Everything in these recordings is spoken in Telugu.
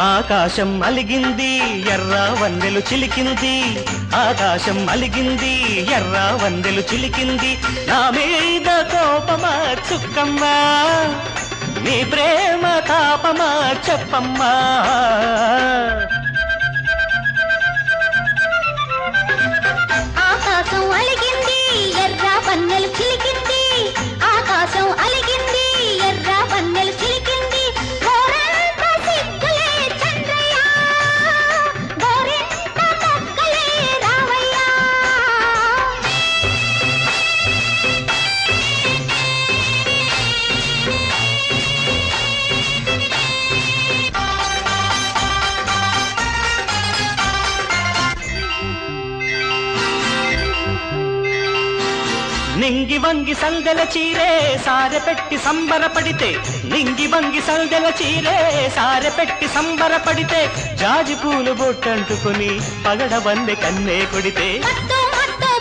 ఆకాశం అలిగింది ఎర్ర వందెలు చిలికింది. ఆకాశం అలిగింది ఎర్ర వందెలు చిలికింది. నా మీద కోపమా చుక్కమ్మా నీ ప్రేమ తాపమా చెప్పమ్మా. ఆకాశం అలిగి నింగి వంగి సల్దెల చీరే సారె పెట్టి సంబరపడితే నింగి వంగి సల్దెల చీరే సారె పెట్టి సంబరపడితే జాజి పూలు బొట్టంటుకుని పగడ వన్నె కన్నే కొడితే. మత్తు మత్తు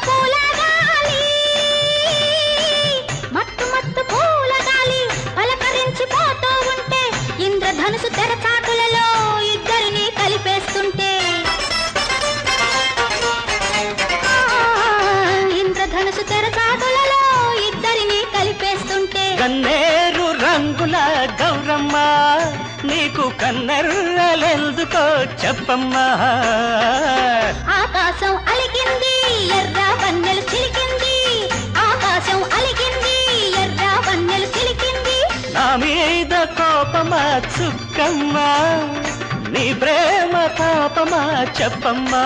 రంగుల గౌరమ్మ నీకు కన్నెర్రలెందుకో చెప్పమ్మా. ఆకాశం అలిగింది ఎర్ర వన్నెలు చిలికింది. ఆకాశం అలిగింది ఎర్ర వన్నెలు చిలికింది. నా మీద కోపమా చుక్కమ్మా నీ ప్రేమ తాపమా చెప్పమ్మా.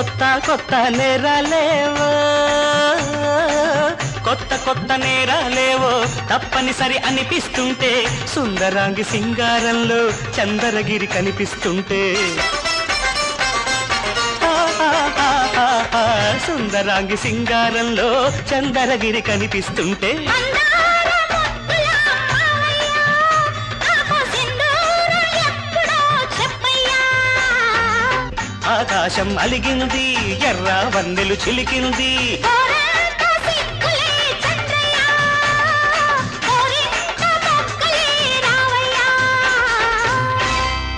కొత్త కొత్త నేరాలేవో? కొత్త కొత్త నేరాలేవో? తప్పనిసరి అనిపిస్తుంటే సుందరాంగి సింగారంలో చందరగిరి కనిపిస్తుంటే. సుందరాంగి సింగారంలో చందరగిరి కనిపిస్తుంటే. ఆకాశం అలిగింది ఎర్ర వందెలు చిలికింది.